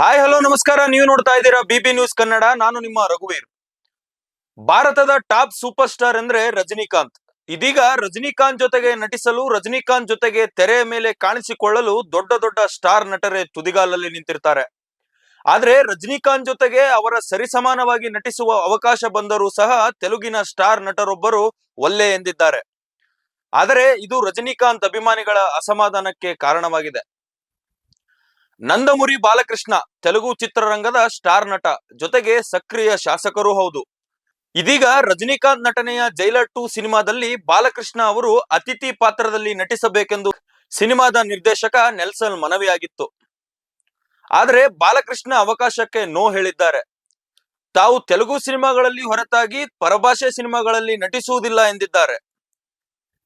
Hi hello ನಮಸ್ಕಾರ. ನೀವು ನೋಡ್ತಾ ಇದ್ದೀರಾ ಬಿಬಿ ನ್ಯೂಸ್ ಕನ್ನಡ. ನಾನು ನಿಮ್ಮ ರಘುವೀರ್. ಭಾರತದ ಟಾಪ್ ಸೂಪರ್ ಸ್ಟಾರ್ ಅಂದ್ರೆ ರಜನಿಕಾಂತ್. ಇದೀಗ ರಜನಿಕಾಂತ್ ಜೊತೆಗೆ ನಟಿಸಲು, ರಜನಿಕಾಂತ್ ಜೊತೆಗೆ ತೆರೆಯ ಮೇಲೆ ಕಾಣಿಸಿಕೊಳ್ಳಲು ದೊಡ್ಡ ದೊಡ್ಡ ಸ್ಟಾರ್ ನಟರೇ ತುದಿಗಾಲಲ್ಲಿ ನಿಂತಿರ್ತಾರೆ. ಆದ್ರೆ ರಜನಿಕಾಂತ್ ಜೊತೆಗೆ ಅವರ ಸರಿಸಮಾನವಾಗಿ ನಟಿಸುವ ಅವಕಾಶ ಬಂದರೂ ಸಹ ತೆಲುಗಿನ ಸ್ಟಾರ್ ನಟರೊಬ್ಬರು ಒಲ್ಲೆ ಎಂದಿದ್ದಾರೆ. ಆದರೆ ಇದು ರಜನಿಕಾಂತ್ ಅಭಿಮಾನಿಗಳ ಅಸಮಾಧಾನಕ್ಕೆ ಕಾರಣವಾಗಿದೆ. ನಂದಮುರಿ ಬಾಲಕೃಷ್ಣ, ತೆಲುಗು ಚಿತ್ರರಂಗದ ಸ್ಟಾರ್ ನಟ, ಜೊತೆಗೆ ಸಕ್ರಿಯ ಶಾಸಕರೂ ಹೌದು. ಇದೀಗ ರಜನಿಕಾಂತ್ ನಟನೆಯ ಜೈಲರ್ ಟು ಸಿನಿಮಾದಲ್ಲಿ ಬಾಲಕೃಷ್ಣ ಅವರು ಅತಿಥಿ ಪಾತ್ರದಲ್ಲಿ ನಟಿಸಬೇಕೆಂದು ಸಿನಿಮಾದ ನಿರ್ದೇಶಕ ನೆಲ್ಸನ್ ಮನವಿಯಾಗಿತ್ತು. ಆದರೆ ಬಾಲಕೃಷ್ಣ ಅವಕಾಶಕ್ಕೆ ನೋ ಹೇಳಿದ್ದಾರೆ. ತಾವು ತೆಲುಗು ಸಿನಿಮಾಗಳಲ್ಲಿ ಹೊರತಾಗಿ ಪರಭಾಷೆ ಸಿನಿಮಾಗಳಲ್ಲಿ ನಟಿಸುವುದಿಲ್ಲ ಎಂದಿದ್ದಾರೆ.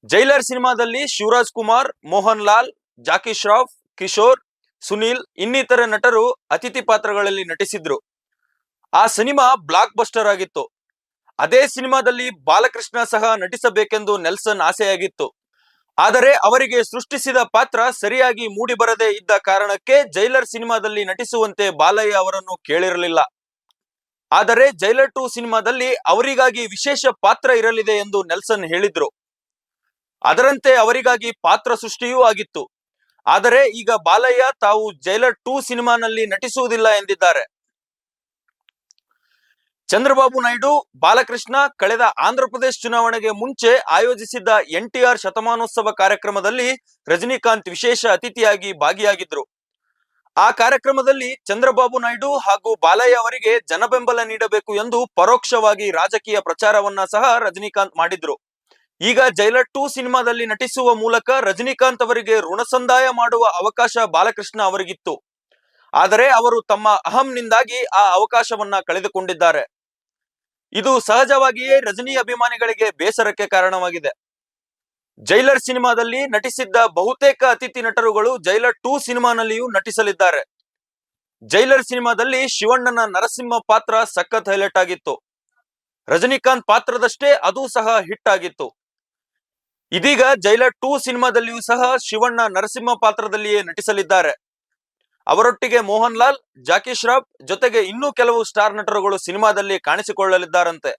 ಜೈಲರ್ ಸಿನಿಮಾದಲ್ಲಿ ಶಿವರಾಜ್ ಕುಮಾರ್, ಮೋಹನ್ ಲಾಲ್ ಜಾಕಿ ಶ್ರಾಫ್ ಕಿಶೋರ್ ಸುನೀಲ್ ಇನ್ನಿತರ ನಟರು ಅತಿಥಿ ಪಾತ್ರಗಳಲ್ಲಿ ನಟಿಸಿದ್ರು. ಆ ಸಿನಿಮಾ ಬ್ಲಾಕ್ ಬಸ್ಟರ್ ಆಗಿತ್ತು. ಅದೇ ಸಿನಿಮಾದಲ್ಲಿ ಬಾಲಕೃಷ್ಣ ಸಹ ನಟಿಸಬೇಕೆಂದು ನೆಲ್ಸನ್ ಆಸೆಯಾಗಿತ್ತು. ಆದರೆ ಅವರಿಗೆ ಸೃಷ್ಟಿಸಿದ ಪಾತ್ರ ಸರಿಯಾಗಿ ಮೂಡಿ ಬರದೇ ಇದ್ದ ಕಾರಣಕ್ಕೆ ಜೈಲರ್ ಸಿನಿಮಾದಲ್ಲಿ ನಟಿಸುವಂತೆ ಬಾಲಯ್ಯ ಅವರನ್ನು ಕೇಳಿರಲಿಲ್ಲ. ಆದರೆ ಜೈಲರ್ ಟು ಸಿನಿಮಾದಲ್ಲಿ ಅವರಿಗಾಗಿ ವಿಶೇಷ ಪಾತ್ರ ಇರಲಿದೆ ಎಂದು ನೆಲ್ಸನ್ ಹೇಳಿದ್ರು. ಅದರಂತೆ ಅವರಿಗಾಗಿ ಪಾತ್ರ ಸೃಷ್ಟಿಯೂ ಆಗಿತ್ತು. ಆದರೆ ಈಗ ಬಾಲಯ್ಯ ತಾವು ಜೈಲರ್ ಟೂ ಸಿನಿಮಾನಲ್ಲಿ ನಟಿಸುವುದಿಲ್ಲ ಎಂದಿದ್ದಾರೆ. ಚಂದ್ರಬಾಬು ನಾಯ್ಡು, ಬಾಲಕೃಷ್ಣ ಕಳೆದ ಆಂಧ್ರ ಪ್ರದೇಶ ಚುನಾವಣೆಗೆ ಮುಂಚೆ ಆಯೋಜಿಸಿದ್ದ ಎನ್ಟಿಆರ್ ಶತಮಾನೋತ್ಸವ ಕಾರ್ಯಕ್ರಮದಲ್ಲಿ ರಜನಿಕಾಂತ್ ವಿಶೇಷ ಅತಿಥಿಯಾಗಿ ಭಾಗಿಯಾಗಿದ್ರು. ಆ ಕಾರ್ಯಕ್ರಮದಲ್ಲಿ ಚಂದ್ರಬಾಬು ನಾಯ್ಡು ಹಾಗೂ ಬಾಲಯ್ಯ ಅವರಿಗೆ ಜನಬೆಂಬಲ ನೀಡಬೇಕು ಎಂದು ಪರೋಕ್ಷವಾಗಿ ರಾಜಕೀಯ ಪ್ರಚಾರವನ್ನ ಸಹ ರಜನಿಕಾಂತ್ ಮಾಡಿದ್ರು. ಈಗ ಜೈಲರ್ ಟು ಸಿನಿಮಾದಲ್ಲಿ ನಟಿಸುವ ಮೂಲಕ ರಜನಿಕಾಂತ್ ಅವರಿಗೆ ಋಣಸಂದಾಯ ಮಾಡುವ ಅವಕಾಶ ಬಾಲಕೃಷ್ಣ ಅವರಿಗಿತ್ತು. ಆದರೆ ಅವರು ತಮ್ಮ ಅಹಂನಿಂದಾಗಿ ಆ ಅವಕಾಶವನ್ನ ಕಳೆದುಕೊಂಡಿದ್ದಾರೆ. ಇದು ಸಹಜವಾಗಿಯೇ ರಜನಿ ಅಭಿಮಾನಿಗಳಿಗೆ ಬೇಸರಕ್ಕೆ ಕಾರಣವಾಗಿದೆ. ಜೈಲರ್ ಸಿನಿಮಾದಲ್ಲಿ ನಟಿಸಿದ್ದ ಬಹುತೇಕ ಅತಿಥಿ ನಟರುಗಳು ಜೈಲರ್ ಟೂ ಸಿನಿಮಾನಲ್ಲಿಯೂ ನಟಿಸಲಿದ್ದಾರೆ. ಜೈಲರ್ ಸಿನಿಮಾದಲ್ಲಿ ಶಿವಣ್ಣನ ನರಸಿಂಹ ಪಾತ್ರ ಸಖತ್ ಹೈಲೈಟ್ ಆಗಿತ್ತು. ರಜನಿಕಾಂತ್ ಪಾತ್ರದಷ್ಟೇ ಅದು ಸಹ ಹಿಟ್ ಆಗಿತ್ತು. ಇದೀಗ ಜೈಲ ಟೂ ಸಿನಿಮಾದಲ್ಲಿಯೂ ಸಹ ಶಿವಣ್ಣ ನರಸಿಂಹ ಪಾತ್ರದಲ್ಲಿಯೇ ನಟಿಸಲಿದ್ದಾರೆ. ಅವರೊಟ್ಟಿಗೆ ಮೋಹನ್ ಲಾಲ್ ಜಾಕಿ ಶ್ರಾಫ್ ಜೊತೆಗೆ ಇನ್ನೂ ಕೆಲವು ಸ್ಟಾರ್ ನಟರುಗಳು ಸಿನಿಮಾದಲ್ಲಿ ಕಾಣಿಸಿಕೊಳ್ಳಲಿದ್ದಾರಂತೆ.